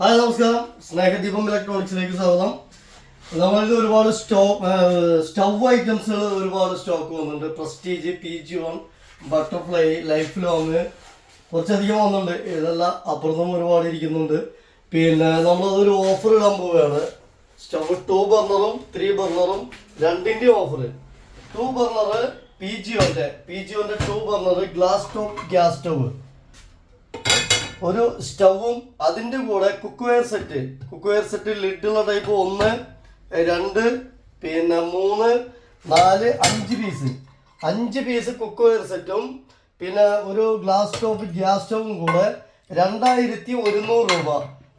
Hi നമസ്കാരം. സ്നേഹദീപം ഇലക്ട്രോണിക്സിലേക്ക് സ്വാഗതം. നമ്മളിത് ഒരുപാട് സ്റ്റോ സ്റ്റവ് ഐറ്റംസുകൾ ഒരുപാട് സ്റ്റോക്ക് വന്നിട്ടുണ്ട്. Prestige P G one Butterfly Lifelong കുറച്ചധികം വന്നിട്ടുണ്ട്. ഇതെല്ലാം അപ്പുറത്തും ഒരുപാട് ഇരിക്കുന്നുണ്ട്. പിന്നെ നമ്മളതൊരു ഓഫർ ഇടാൻ പോവുകയാണ്. സ്റ്റവ് ടു ബർണറും ത്രീ ബർണറും രണ്ടിന്റെ offer two burner P G വന്റെ P G വന്റെ two burner glass top gas stove ഒരു സ്റ്റവും അതിന്റെ കൂടെ cookware set. Cookware set ലിഡുള്ള ടൈപ്പ് ഒന്ന് രണ്ട് പിന്നെ മൂന്ന് നാല് അഞ്ച് പീസ്. അഞ്ച് പീസ് കുക്ക് വെയർ സെറ്റും പിന്നെ ഒരു ഗ്ലാസ് ടോപ്പ് ഗ്യാസ് സ്റ്റവും കൂടെ രണ്ടായിരത്തി ഒരുന്നൂറ് രൂപ.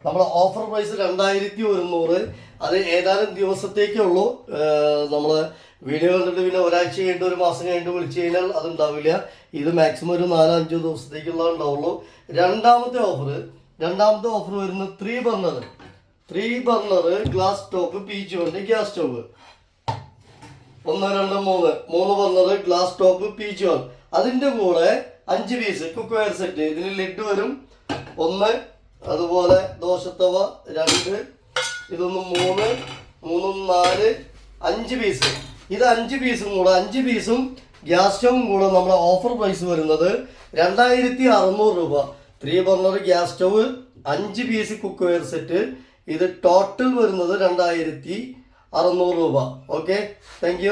നമ്മുടെ ഓഫർ പ്രൈസ് രണ്ടായിരത്തി ഒരുന്നൂറ്. അത് ഏതാനും ദിവസത്തേക്കേ ഉള്ളൂ. നമ്മൾ വീഡിയോ കണ്ടിട്ട് പിന്നെ ഒരാഴ്ച കഴിഞ്ഞിട്ട് ഒരു മാസം കഴിഞ്ഞിട്ട് വിളിച്ചു കഴിഞ്ഞാൽ അതുണ്ടാവില്ല. ഇത് മാക്സിമം ഒരു നാലോ അഞ്ചോ ദിവസത്തേക്കുള്ള ഉണ്ടാവുള്ളൂ. രണ്ടാമത്തെ ഓഫർ രണ്ടാമത്തെ ഓഫർ വരുന്നത് three burner three burner glass top വണ്ടി ഗ്യാസ് സ്റ്റോവ് ഒന്ന് രണ്ട് മൂന്ന്. മൂന്ന് ബർണർ ഗ്ലാസ് ടോപ്പ് വൺ അതിന്റെ കൂടെ അഞ്ച് പീസ് കുക്ക് വെയർ സെറ്റ് ഇതിന് ലിഡ് വരും. ഒന്ന് അതുപോലെ ദോശത്തവ രണ്ട് ഇതൊന്ന് മൂന്ന് മൂന്നും നാല് അഞ്ച് പീസ് ഇത് അഞ്ച് പീസും കൂടെ അഞ്ച് പീസും ഗ്യാസ് സ്റ്റവും കൂടെ നമ്മുടെ ഓഫർ പ്രൈസ് വരുന്നത് രണ്ടായിരത്തി അറുന്നൂറ് രൂപ. ത്രീ ബർണർ ഗ്യാസ് സ്റ്റവ് അഞ്ച് പീസ് കുക്ക് വെയർ സെറ്റ് ഇത് ടോട്ടൽ വരുന്നത് രണ്ടായിരത്തി അറുന്നൂറ് രൂപ. Okay thank